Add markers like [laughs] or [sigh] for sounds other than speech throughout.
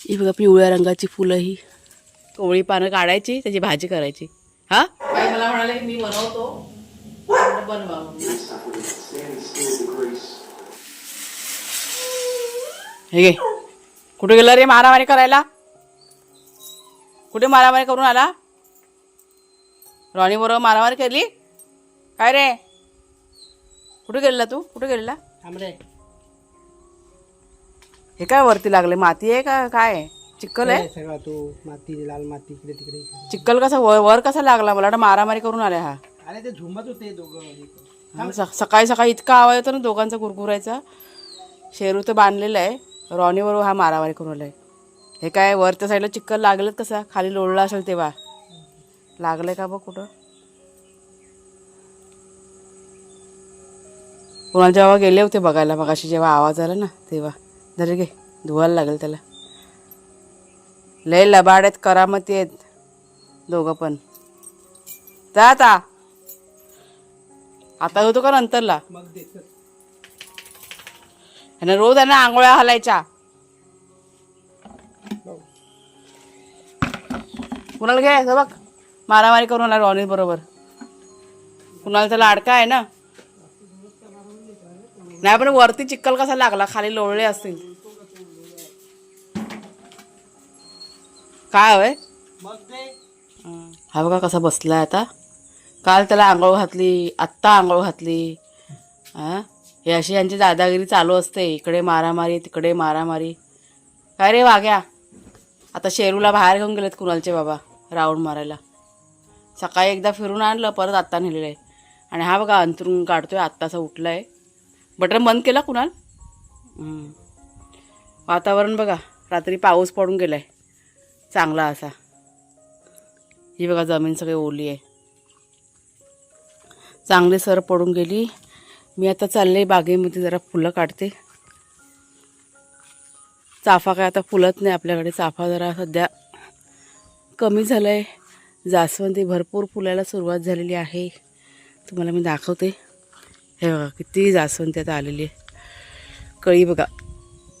ही बघा पिवळ्या रंगाची फुलं ही. कोवळी पानं काढायची त्याची भाजी करायची. हा? मला म्हणाले मी बनवतो. हे कुठे गेला रे मारामारी करायला? कुठे मारामारी करून आला? रॉनी बरोबर मारामारी केली? काय रे? कुठे गेलेला तू? कुठे गेलेला? थांब रे. हे काय वरती लागले? माती आहे का? काय? आहे? चिक्कल आहे सगळा तो माती लाल माती इकडे तिकडे. इकडे. चिक्कल कसा वर वर कसा लागला? मला मारामारी करून आला हा. अरे ते झुंबत होते दोघं हा, स- सकाळी सकाळी इतका आवाज येतो ना दोघांचा कुरकुरायचा. शेरू तर बांधलेला आहे. रॉनी बरोबर हा मारामारी करून आलाय. हे काय वरच्या साईडला चिक्कल लागलं कसा? खाली लोळला असेल तेव्हा. लागलंय का बघ कुठं? कुणाला जेव्हा गेले होते बघायला मगाशी जेव्हा आवाज आला ना तेव्हा. जरी घे धुवायला लागेल त्याला. लय लबाड आहेत करामती आहेत दोघं पण. जा आता. आता होतो का नंतरला? आणि रोज त्यांना आंघोळ्या घालायच्या. कुणाला घे असं बघ? मारामारी करून आला रॉनी बरोबर. कुणाला तर लाडका आहे ना? नाही पण वरती चिक्कल कसा लागला? खाली लोळले असतील. काय होय? हा बघा कसा बसलाय आता. काल त्याला आंघोळ घातली आत्ता आंघोळ घातली. हा? हे अशी यांची दादागिरी चालू असते. इकडे मारामारी तिकडे मारामारी. काय रे वाघ्या? आता शेरूला बाहेर घेऊन गेलेत कुणालचे बाबा राऊंड मारायला. सकाळी एकदा फिरून आणलं परत आत्ता नेलेलं आहे. आणि हा बघा अंतरून काढतोय आत्ताचा उठला आहे बटन बंद केला कुणाल. वातावरण बघा रात्री पाऊस पडून गेलाय. चांगला असा. ही बघा जमीन सगळी ओली आहे. चांगली सर पडून गेली. मी आता चालले बागेमध्ये जरा फुलं काढते. चाफा काय आता फुलत नाही आपल्याकडे. चाफा जरा सध्या कमी झालं आहे जास्वंदी भरपूर फुलायला सुरुवात झालेली आहे. तुम्हाला मी दाखवते. हे बघा किती जास्वंद त्यात आलेली आहे. कळी बघा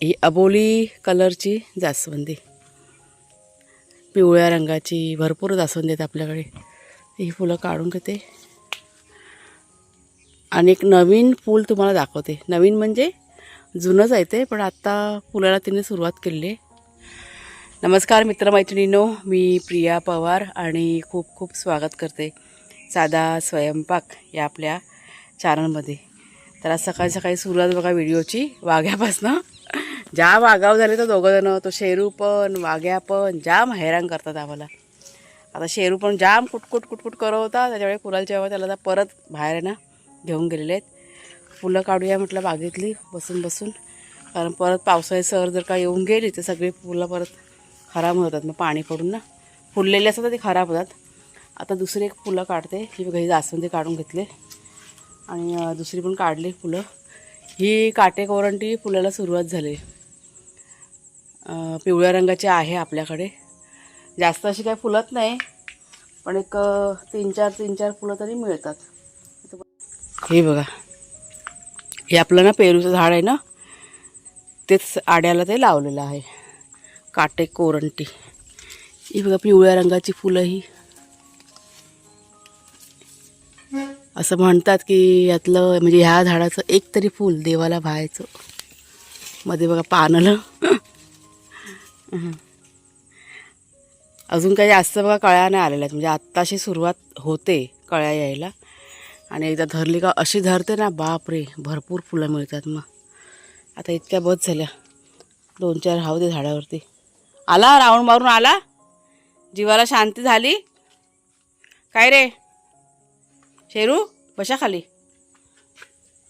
ही अबोली कलरची जास्वंदी. पिवळ्या रंगाची भरपूर जास्वंदी आहेत आपल्याकडे. ही फुलं काढून घेते. आणि एक नवीन फूल तुम्हाला दाखवते. नवीन म्हणजे जुनंच आहे ते पण आत्ता फुलाला तिने सुरुवात केली आहे. नमस्कार मित्रमैत्रिणींनो मी प्रिया पवार आणि खूप खूप स्वागत करते साधा स्वयंपाक या आपल्या चारणमध्ये. तर आज सकाळी सकाळी सुरुवात बघा व्हिडिओची वाघ्यापासनं. ज्या वाघाव झाले तर दोघंजणं तो शेरू पण वाघ्या पण जाम हैराण करतात आम्हाला. आता शेरू पण जाम कुटकुट कुटकुट करत होता त्याच्यामुळे कुणालच्या जेव्हा त्याला आता परत बाहेर आहे ना घेऊन गेलेले आहेत. फुलं काढूया म्हटलं बागेतली बसून बसून. कारण परत पावसाळी सर जर का येऊन गेली तर सगळी फुलं परत खराब होतात. मग पाणी पडून ना फुललेले असतात ते खराब होतात. आता दुसरी एक फुलं काढते ही बघा ही जास्वंदी काढून घेतले आणि दुसरी पण काढली फुलं. ही काटेकोरंटी फुलाला सुरुवात झाली. पिवळ्या रंगाची आहे आपल्याकडे. जास्त अशी काही फुलत नाही पण एक तीन चार तीन चार फुलं तरी मिळतात. हे बघा. हे आपलं ना पेरूचं झाड आहे ना तेच आड्याला ते लावलेलं आहे. काटे कोरंटी. ही बघा पिवळ्या रंगाची फुलं ही. असं म्हणतात की यातलं म्हणजे ह्या झाडाचं एक तरी फूल देवाला व्हायचं. मध्ये बघा पानलं. [laughs] अजून काही जास्त बघा कळ्या नाही आलेल्या आहेत. म्हणजे आत्ताशी सुरुवात होते कळ्या यायला. आणि एकदा धरली का अशी धरते ना बाप रे भरपूर फुलं मिळतात मग. आता इतक्या बस झाल्या. दोन चार हाव दे झाडावरती. आला राऊंड मारून आला? जीवाला शांती झाली? काय रे? शेरू बशा खाली.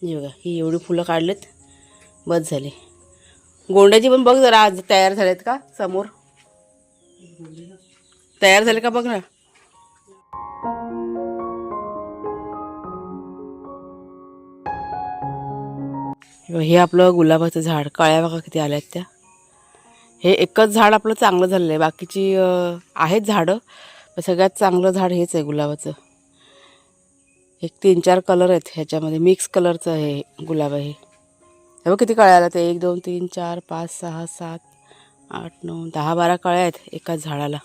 हे बघा ही एवढी फुलं काढलेत बस झाली. गोंड्याची पण बघ जरा आज तयार झालेत का समोर? तयार झाले का बघ ना? हे आपलं गुलाबाचं झाड काळ्या बघा किती आल्यात त्या. हे एकच झाड आपलं चांगलं झालेलं आहे बाकीची आहेत झाडं सगळ्यात चांगलं झाड हेच आहे गुलाबाचं. एक तीन चार कलर आहेत ह्याच्यामध्ये. मिक्स कलरचं आहे गुलाब आहे. हे बघ किती कळ्या आला ते एक दोन तीन चार पाच सहा सात आठ नऊ दहा बारा कळ्या आहेत एकाच झाडाला.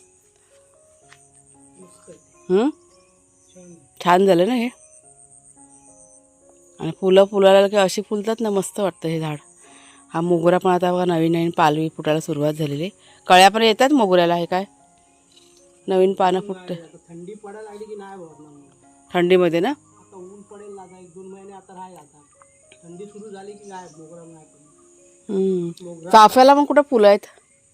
हं? छान झालं ना हे? आणि फुलं फुलाला की अशी फुलतात ना मस्त वाटतं हे झाड. हा मोगरा पण आता बघा नवीन नवीन पालवी फुटायला सुरुवात झालेली. आहे. कळ्या पण येतात मोगऱ्याला हे काय? नवीन पानं फुटते. थंडीमध्ये ना? आता एक दोन महिने आता राहील आता. थंडी सुरू झाली की काय मोगरा नाही. मोगरा चाफ्याला पण कुठं फुलं आहेत?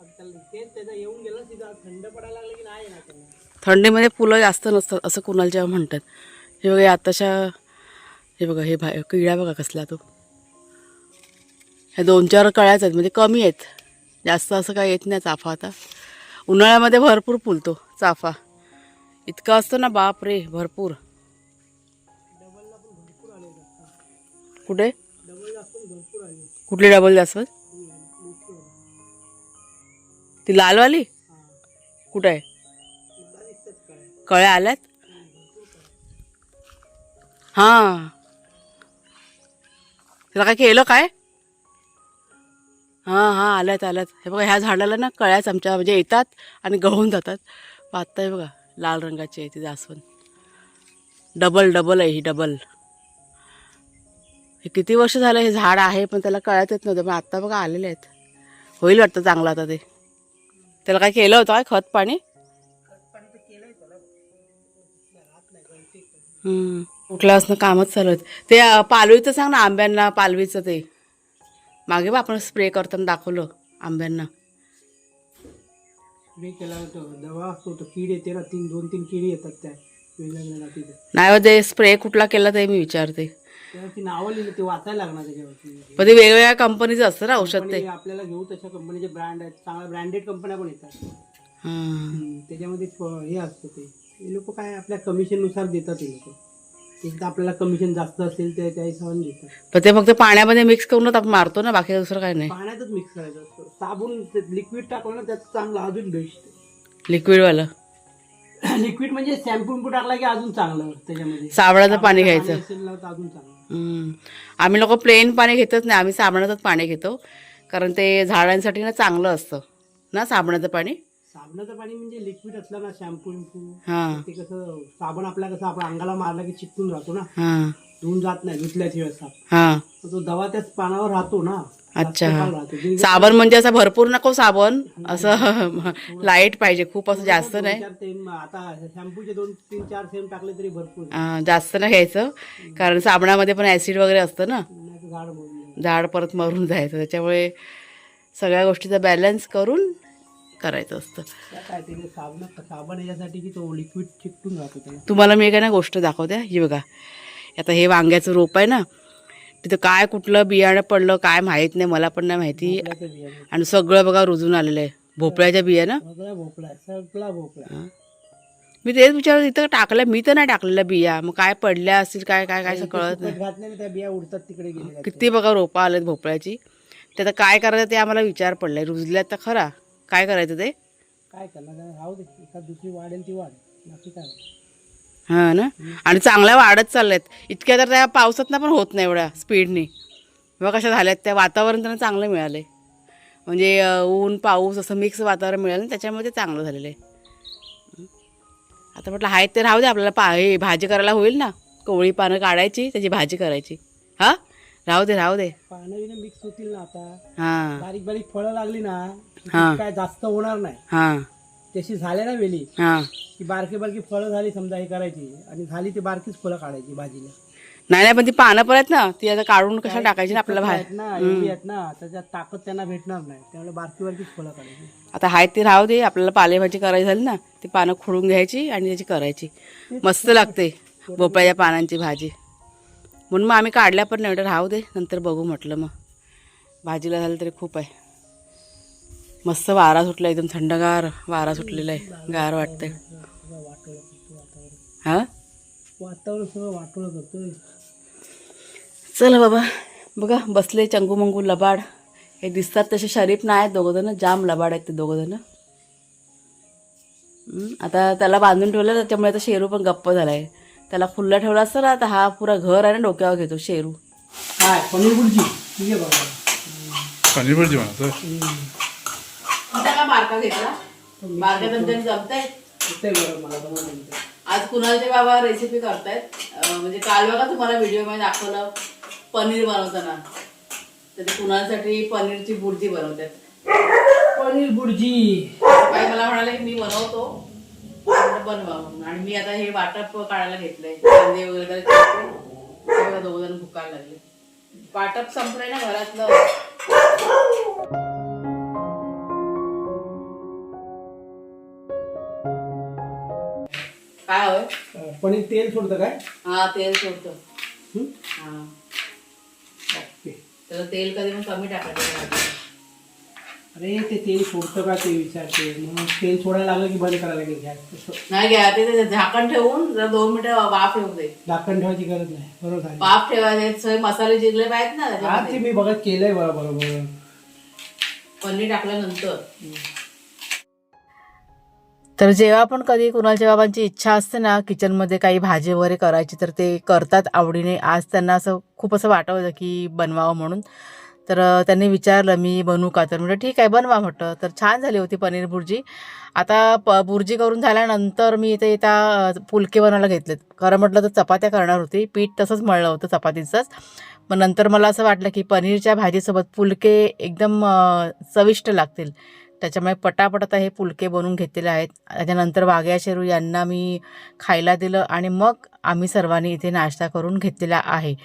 आता त्याला तेच त्याचा येऊन गेलं तिथं थंड पडायला लागलं की नाही येणार. थंडीमध्ये फुलं जास्त नसतात असं कुणाला जेव्हा म्हणतात. हे बघा आताच्या हे बघा हे भा किडा बघा कसला तो. ह्या दोन चार कळ्याच आहेत म्हणजे कमी आहेत. जास्त असं काय येत नाही चाफा आता. उन्हाळ्यामध्ये भरपूर फुलतो चाफा. इतका असतो ना बाप रे भरपूर. कुठे? कुठली डबल जास्वंद? ती लालवाली? कुठे आहे? कळ्या आल्यात? हां. त्याला काय केलं काय? हां हां आल्यात आल्यात. हे बघा ह्या झाडाला ना कळ्याच आमच्या म्हणजे येतात आणि गळून जातात. पाहताय बघा लाल रंगाची आहे ती जास्वंद. डबल डबल आहे ही डबल हे किती वर्ष झालं हे झाड आहे पण त्याला कळ्यात येत नव्हतं. पण आत्ता बघा आलेले आहेत. होईल वाटतं चांगलं आता ते. त्याला काय केलं होतं काय? खत पाणी. कुठलं असणं कामच चालू आहेत. ते पालवीचं सांग ना आंब्यांना पालवीचं ते. मागे बा आपण स्प्रे करताना दाखवलं आंब्यांना. स्प्रे केला होतो. दवा असतो तो कीड येते ना तीन दोन तीन किडी येतात त्या. वेगवेगळ्या जातीचे. नाही हो, ते स्प्रे कुठला केला ते मी विचारते. त्यावरती नावं लिहिली ते वाचायला लागणार त्याच्यावरती. पण ते वेगवेगळ्या कंपनीचं असतं ना औषध ते. कंपनी आपल्याला घेऊ तशा कंपनीचे ब्रँड आहेत. चांगल्या ब्रँडेड कंपन्या पण येतात. हां हम्म, त्याच्यामध्ये फ- हे असतं ते. हे लोक काय आपल्या कमिशननुसार देतात ते लोक. एकदा आपल्याला कमिशन जास्त असेल ते त्या हिशोबाने देतात. पण ते फक्त पाण्यामध्ये मिक्स करूनच आपण मारतो ना बाकी दुसरं काय नाही. पाण्यातच मिक्स करायचं असतं. साबण लिक्विड टाकलं ना त्यात चांगलं अजून बेस्ट लिक्विडवालं लिक्विड म्हणजे शॅम्पू टाकला की अजून चांगलं त्याच्यामध्ये. साबणाचं पाणी घ्यायचं. असेल ना तर अजून चांगलं. आम्ही लोक प्लेन पाणी घेतच नाही. आम्ही साबणाचंच पाणी घेतो. कारण ते झाडांसाठी ना चांगलं असतं. ना साबणाचं पाणी? साबणाचं पाणी म्हणजे लिक्विड असलं ना शॅम्पू बिम्पू हां. ते कसं साबण आपल्या कसं आपण अंगाला मारला की चिकटून राहतो ना. हां. धुवून जात नाही धुतल्याशिवाय हां. तर तो दवा त्याच पानावर राहतो ना. अच्छा. जास्त साबण म्हणजे असं भरपूर नको साबण असं [laughs] लाइट पाहिजे खूप असं जास्त दोन नाही. आता शॅम्पूचे दोन तीन चार थेंब टाकले तरी भरपूर. अं, जास्त नाही घ्यायचं कारण साबणामध्ये पण ॲसिड वगैरे असतं ना. झाड परत मरून जायचं त्याच्यामुळे सगळ्या गोष्टीचा बॅलन्स करून करायचं असतं. त्या काय ते साबण साबण याच्यासाठी की तो लिक्विड चिकटून राहतो त्याला. तुम्हाला मी काय ना गोष्ट दाखवते ही बघा. आता हे वांग्याचं रोप आहे ना तिथं काय कुठलं बियाणं पडलं काय माहीत नाही मला पण नाही माहिती. बियाणं. आणि सगळं बघा रुजून आलेलं आहे भोपळ्याच्या बिया ना सगळा भोपळा. सगळा. मी तेच विचारत इथं टाकलं मी तर नाही टाकलेल्या बिया. मग काय पडल्या असतील काय काय काय कळत नाही. बिया उडतात तिकडे किती बघा रोपं आलेत भोपळ्याची. ते आता काय करायचं ते आम्हाला विचार पडलाय. रुजल्यात तर खरा. काय करायचं ते? काय करणार? दुसरी वाढेल ती वाढ. बाकी काय हां ना? आणि चांगल्या वाढत चालल्यात. इतक्या तर त्या पावसात पण होत नाही एवढ्या स्पीडनी. बघा कशा झाल्यात त्या वातावरण त्यांना चांगलं मिळालंय. म्हणजे ऊन पाऊस असं मिक्स वातावरण मिळालं ना त्याच्यामध्ये चांगलं झालेलं आहे. आता म्हटलं आहेत ते राहू दे आपल्याला पा हे भाजी करायला होईल ना? कोवळी पानं काढायची त्याची भाजी करायची. हां? राहू दे राहू दे. पानं मिक्स होतील ना आता. हां. बारीक बारीक फळं लागली ना हा. काय जास्त होणार नाही. हां. तशी झाले ना वेली. हां. की बारकी बारकी फळं झाली समजा हे करायची आणि झाली ती बारकीच फळं काढायची भाजीला. नाही नाही पण ती पानं आहेत ना ती आता काढून कशा टाकायची ना आपल्याला आहेत बाहेर ना एवढी आहेत ना त्याच्यात ताकद त्यांना भेटणार नाही. त्यामुळे बारकी बारकीच फळं काढायची. आता आहेत ती राहू दे आपल्याला पालेभाजी करायची झाली ना ती पानं खोडून घ्यायची आणि त्याची करायची. मस्त लागते भोपळ्याच्या पानांची भाजी. म्हणून मग आम्ही काढल्या पण नाही म्हटलं राहू दे नंतर बघू म्हटलं मग. भाजीला झालं तरी खूप आहे. मस्त वारा सुटला एकदम थंडगार वारा सुटलेला आहे. गार वाटतंय. हां? वातावरण सगळं वाटोळं करतोय. चला बाबा बघा बसले चंगू मंगू लबाड. हे दिसतात तसे शरीफ नाही आहेत दोघंजणं जाम लबाड आहेत ते दोघंजणं हं, आता त्याला बांधून ठेवलं त्याच्यामुळे आता शेरू पण गप्प झाला आहे त्याला खुल्ला ठेवला असतं ना तर हा पुरा घर आहे ना डोक्यावर घेतो शेरू. काय पनीर बुर्जी? ठीक आहे बघा. पनीर भुर्जी बनवतो बारका घेतला? बारका त्यांनी जमतंय. आज कुणालचे बाबा रेसिपी करतायत. म्हणजे काल बघा तुम्हाला व्हिडिओमध्ये दाखवलं पनीर बनवताना. तर ते कुणालसाठी पनीरची बुर्जी बनवतात पनीर बुर्जी. काही मला म्हणाले की मी बनवतो. बनवा. आणि मी आता हे वाटप काढायला घेतलंय. कांदे वगैरे दोघ जण भुकायला लागले. वाटप संपलंय ना घरातलं. काय हवंय? अं, पनीर तेल सोडतं काय? हा तेल सोडतो. हं? हा. ओके. त्याला तेल कधी पण कमी टाकायचं. अरे ते तेल सोडतं का ते विचारते. मग तेल सोडायला लागलं की बंद करायला लागेल गॅस तसं नाही घ्या ते ते झाकण ठेवून जर दोन मिनिटं वाफ येऊ दे. झाकण ठेवायची गरज नाही. बरोबर झालं. वाफ ठेवायचे सगळे मसाले जिरले पाहिजेत ना हा ते मी बघत केलंय बरोबर. बरोबर पनीर टाकल्यानंतर. तर जेव्हा पण कधी कुणाच्या बाबांची इच्छा असते ना किचनमध्ये काही भाजी वगैरे करायची तर ते करतात आवडीने. आज त्यांना असं खूप असं वाटवलं होतं की बनवावं म्हणून. तर त्यांनी विचारलं मी बनवू का? तर म्हटलं ठीक आहे बनवा म्हटलं. तर छान झाली होती पनीर भुर्जी. आता प बुर्जी करून झाल्यानंतर मी इथे त्या फुलके बनवायला घेतलेत. खरं म्हटलं तर चपात्या करणार होती. पीठ तसंच मळलं होतं चपातीचंच. मग नंतर मला असं वाटलं की पनीरच्या भाजीसोबत फुलके एकदम चविष्ट लागतील. त्याच्यामुळे पटापट आता हे फुलके बनवून घेतलेले आहेत. त्याच्यानंतर वाघ्या शेरू यांना मी खायला दिलं आणि मग आम्ही सर्वांनी इथे नाश्ता करून घेतलेला आहे.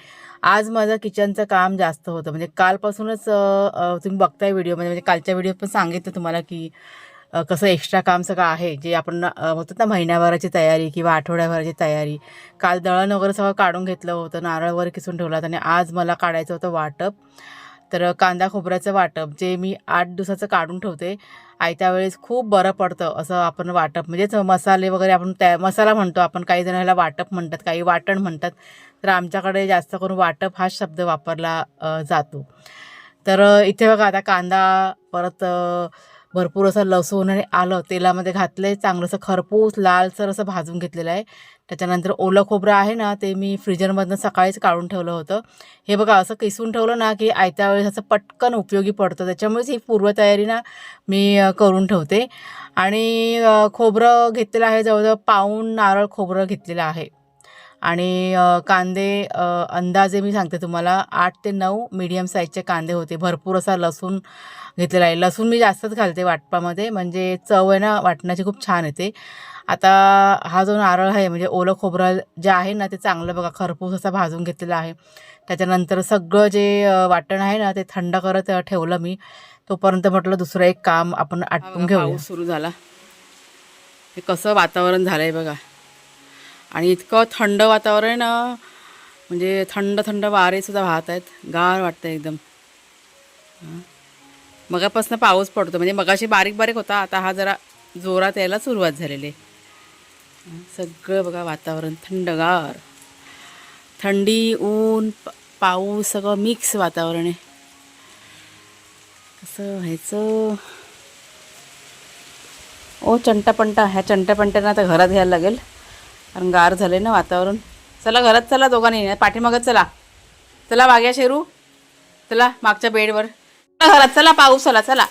आज माझं किचनचं काम जास्त होतं. म्हणजे कालपासूनच तुम्ही बघताय व्हिडिओमध्ये म्हणजे कालच्या व्हिडिओत पण सांगितलं तुम्हाला की कसं एक्स्ट्रा काम सगळं आहे. जे आपण होतं ना महिन्याभराची तयारी किंवा आठवड्याभराची तयारी. काल दळण वगैरे सगळं काढून घेतलं होतं. नारळ वगैरे किसून ठेवला होता आणि आज मला काढायचं होतं वाटप. तर कांदा खोबऱ्याचं वाटप जे मी आठ दिवसाचं काढून ठेवते आयत्या वेळेस खूप बरं पडतं असं आपण वाटप. म्हणजेच मसाले वगैरे आपण त्या मसाला म्हणतो आपण काही जण ह्याला वाटप म्हणतात काही वाटण म्हणतात. तर आमच्याकडे जास्त करून वाटप हा शब्द वापरला जातो. तर इथे बघा आता कांदा परत भरपूर असं लसूण आणि आलं तेलामध्ये घातलं आहे चांगलंसं खरपूस लालसर असं भाजून घेतलेलं आहे. त्याच्यानंतर ओलं खोबरं आहे ना ते मी फ्रीजरमधनं सकाळीच काढून ठेवलं होतं. हे बघा असं किसून ठेवलं ना की आयत्या वेळेस असं पटकन उपयोगी पडतं. त्याच्यामुळेच ही पूर्वतयारी ना मी करून ठेवते. आणि खोबरं घेतलेलं आहे जवळजवळ पाऊण नारळ खोबरं घेतलेलं आहे. आणि कांदे अंदाजे मी सांगते तुम्हाला आठ ते नऊ मीडियम साईजचे कांदे होते. भरपूर असा लसूण घेतलेला आहे. लसूण मी जास्तच घालते वाटपामध्ये. म्हणजे चव आहे ना वाटण्याची खूप छान येते. आता हा जो नारळ आहे म्हणजे ओलं खोबरं जे आहे ना ते चांगलं बघा खरपूस असा भाजून घेतलेला आहे. त्याच्यानंतर सगळं जे वाटण आहे ना ते थंड करत ठेवलं मी. तोपर्यंत म्हटलं दुसरं एक काम आपण आटपून घेऊ सुरू झाला. हे कसं वातावरण झालंय बघा. आणि इतकं थंड वातावरण आहे ना म्हणजे थंड थंड वारे सुद्धा वाहत आहेत. गार वाटतं एकदम. मगापासून पाऊस पडतो. म्हणजे मगाशी बारीक बारीक होता आता हा जरा जोरात यायला सुरुवात झालेली आहे. सगळं बघा वातावरण थंडगार. थंडी ऊन पाऊस सगळं मिक्स वातावरण आहे. कसं व्हायचं? ओ चंटापंटा. ह्या चंटापंट्यांना आता घरात घ्यायला लागेल. कारण गार झाले ना वातावरण. चला घरात चला दोघांनी. पाठीमागत चला. चला वाग्या शेरू. चला मागच्या बेडवर. घरात चला पाऊस आला चला.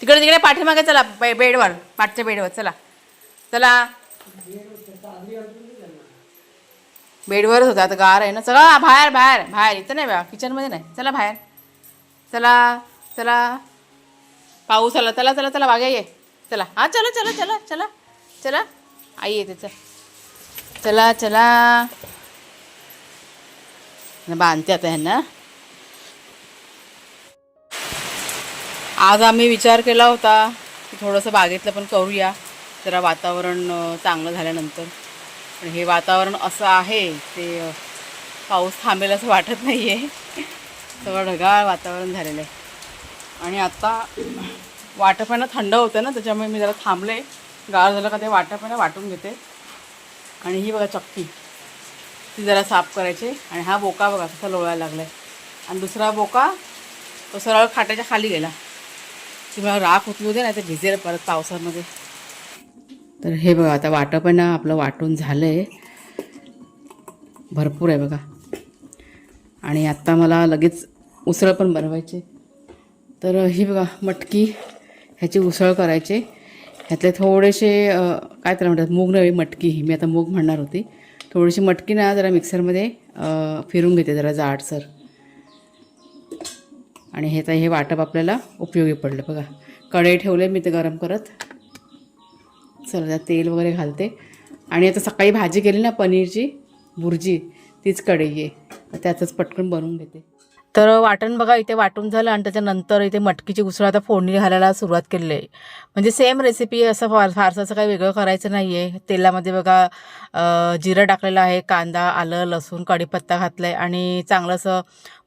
तिकडे तिकडे पाठीमागे चला बे बेडवर पाठच्या बेडवर चला. चला. बेडवरच होता आता गार आहे ना. चला बाहेर बाहेर बाहेर. इथं नाही बा किचनमध्ये नाही. चला बाहेर. चला चला. पाऊस आला चला चला चला वाग्या ये. चला. हां चला चला चला चला चला. आई येते चल. चला चला. बांधते आता ह्यांना. आज आम्ही विचार केला होता की थोडंसं बागेतलं पण करूया. जरा वातावरण चांगलं झाल्यानंतर. पण हे वातावरण असं आहे ते पाऊस थांबेल असं वाटत नाही आहे सगळं ढगाळ वातावरण झालेलं आहे. आणि आता वाटपानं थंड होतं ना त्याच्यामुळे मी जरा थांबले. गाळ झालं का ते वाटपानं वाटून घेते. आणि ही बघा चक्की. ती जरा साफ करायची. आणि हा बोका बघा कसा लोळायला लागला आहे आणि दुसरा बोका तो सरळ खाट्याच्या खाली गेला. ती मला राख उचलू दे नाही तर भिजेल परत पावसामध्ये. तर हे बघा आता वाटं पण आपलं वाटून झालं आहे भरपूर आहे बघा. आणि आत्ता मला लगेच उसळ पण बनवायचे तर ही बघा मटकी ह्याची उसळ करायचे ह्यातले थोडेसे काय त्याला म्हणतात मूग नव्हे मटकी ही मी आता मूग म्हणणार होती. थोडीशी मटकी ना जरा मिक्सरमध्ये फिरून घेते जरा जाडसर. आणि हे तर हे वाटप आपल्याला उपयोगी पडलं. बघा कढई ठेवले मी ते गरम करत. चला तेल वगैरे घालते. आणि आता सकाळी भाजी केली ना पनीरची भुर्जी तीच कढई आहे. त्यातच पटकन बनवून घेते. तर वाटण बघा इथे वाटून झालं आणि त्याच्यानंतर इथे मटकीची उसळ आता फोडणी घालायला सुरुवात केली आहे. म्हणजे सेम रेसिपी असं फार फारसं असं काही वेगळं करायचं नाही आहे तेलामध्ये बघा जिरं टाकलेलं आहे कांदा आलं लसूण कढीपत्ता घातला आहे आणि चांगलं असं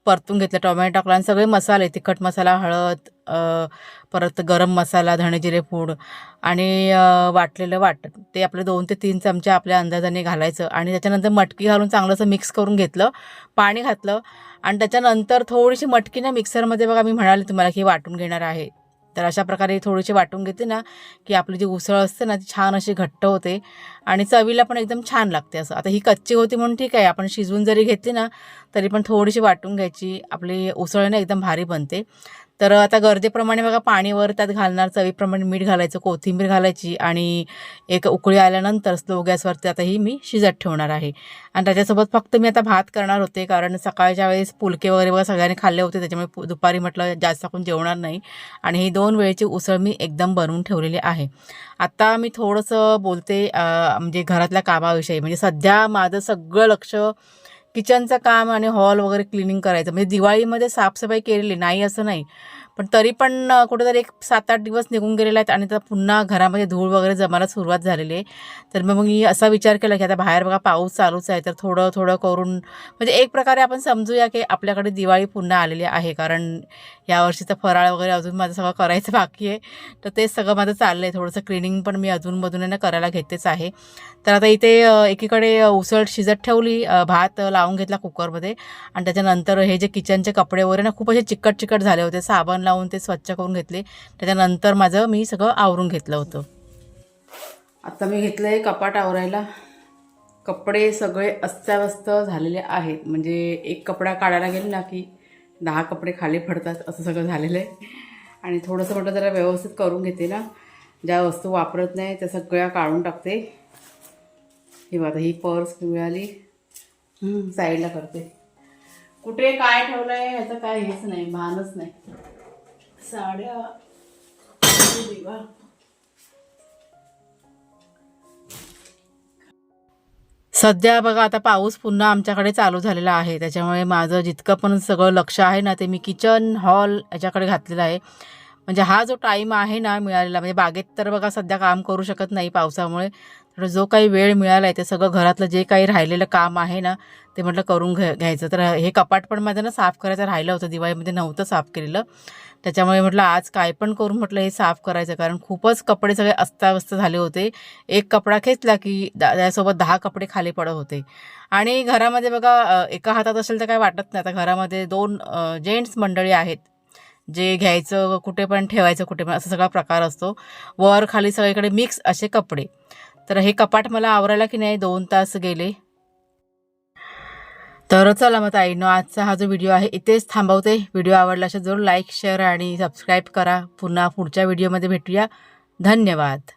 परतून घेतलं. टोमॅटो टाकला आणि सगळे मसाले तिखट मसाला हळद परत गरम मसाला धणे जिरे पूड आणि वाटलेलं वाटण. ते आपले दोन ते तीन चमचे आपल्या अंदाजाने घालायचं आणि त्याच्यानंतर मटकी घालून चांगलं असं मिक्स करून घेतलं पाणी घातलं आणि त्याच्यानंतर थोडीशी मटकी ना मिक्सरमध्ये बघा मी म्हणाले तुम्हाला की वाटून घेणार आहे. तर अशा प्रकारे थोडीशी वाटून घेते ना की आपली जी उसळ असते ना ती छान अशी घट्ट होते आणि चवीला पण एकदम छान लागते असं. आता ही कच्ची होती म्हणून ठीक आहे आपण शिजवून जरी घेतली ना तरी पण थोडीशी वाटून घ्यायची. आपली उसळ ना एकदम भारी बनते. तर आता गरजेप्रमाणे बघा पाणीवर त्यात घालणार चवीप्रमाणे मीठ घालायचं कोथिंबीर घालायची आणि एक उकळी आल्यानंतर स्लो गॅसवरती आता ही मी शिजत ठेवणार आहे. आणि त्याच्यासोबत फक्त मी आता भात करणार होते कारण सकाळच्या वेळेस पुलके वगैरे बघा सगळ्यांनी खाल्ले होते त्याच्यामुळे दुपारी म्हटलं जास्त आपण जेवणार नाही. आणि ही दोन वेळेची उसळ मी एकदम बनवून ठेवलेली आहे. आता मी थोडंसं बोलते म्हणजे घरातल्या कामाविषयी. म्हणजे सध्या माझं सगळं लक्ष किचनचं काम आणि हॉल वगैरे क्लिनिंग करायचं. म्हणजे दिवाळीमध्ये साफसफाई केलेली नाही असं नाही. पण तरी पण कुठेतरी एक सात आठ दिवस निघून गेलेले आहेत आणि आता पुन्हा घरामध्ये धूळ वगैरे जमायला सुरुवात झालेली आहे. तर मग मी असा विचार केला की आता बाहेर बघा पाऊस चालूच आहे. तर थोडं थोडं करून म्हणजे एक प्रकारे आपण समजूया की आपल्याकडे दिवाळी पुन्हा आलेली आहे. कारण यावर्षीचा फराळ वगैरे अजून माझं सगळं करायचं बाकी आहे. तर तेच सगळं माझं चाललं आहे थोडंसं क्लिनिंग पण मी अधूनमधून आहे ना करायला घेतेच आहे. तर आता इथे एकीकडे उसळ शिजत ठेवली भात लावून घेतला कुकरमध्ये. आणि त्याच्यानंतर हे जे किचनचे कपडे वगैरे ना खूप असे चिकट चिकट झाले होते. साबण लावून ते स्वच्छ करून घेतले. त्याच्यानंतर माझं मी सगळं आवरून घेतलं होतं. आता मी घेतलं आहे कपाट आवरायला. कपडे सगळे अस्ताव्यस्त झालेले आहेत. म्हणजे एक कपडा काढायला गेले ना की दहा कपडे खाली पडतात असं सगळं झालेलं आहे. आणि थोडंसं म्हटलं जरा व्यवस्थित करून घेते ना. ज्या वस्तू वापरत नाही त्या सगळ्या काढून टाकते. ही आता ही पर्स मिळाली. साईडला करते. कुठे काय ठेवलं आहे ह्याचं काय हेच नाही भानच नाही. साड्या दिवा. सध्या बघा आता पाऊस पुन्हा आमच्याकडे चालू झालेला आहे. त्याच्यामुळे माझं जितकं पण सगळं लक्ष आहे ना ते मी किचन हॉल याच्याकडे घातलेलं आहे. म्हणजे हा जो टाईम आहे ना मिळालेला म्हणजे बागेत तर बघा सध्या काम करू शकत नाही पावसामुळे तर जो काही वेळ मिळाला आहे ते सगळं घरातलं जे काही राहिलेलं काम आहे ना ते म्हटलं करून घ्या घ्यायचं. तर हे कपाट पण माझं ना साफ करायचं राहिलं होतं दिवाळीमध्ये नव्हतं साफ केलेलं. त्याच्यामुळे म्हटलं आज काय पण करून म्हटलं हे साफ करायचं कारण खूपच कपडे सगळे अस्ताव्यस्त झाले होते. एक कपडा खेचला की त्यासोबत दहा कपडे खाली पडत होते. आणि घरामध्ये बघा एका हातात असेल तर काय वाटत नाही. आता घरामध्ये दोन जेंट्स मंडळी आहेत. जे घ्यायचं कुठे पण ठेवायचं कुठे पण असा सगळा प्रकार असतो. वर खाली सगळीकडे मिक्स असे कपडे. तर हे कपाट मला आवरायला की नाही? दोन तास गेले. तर चला मग ताईनो आजचा हा जो व्हिडिओ आहे इथेच थांबवते. व्हिडिओ आवडला असेल जरूर लाईक शेअर आणि सबस्क्राईब करा. पुन्हा पुढच्या व्हिडिओमध्ये भेटूया. धन्यवाद.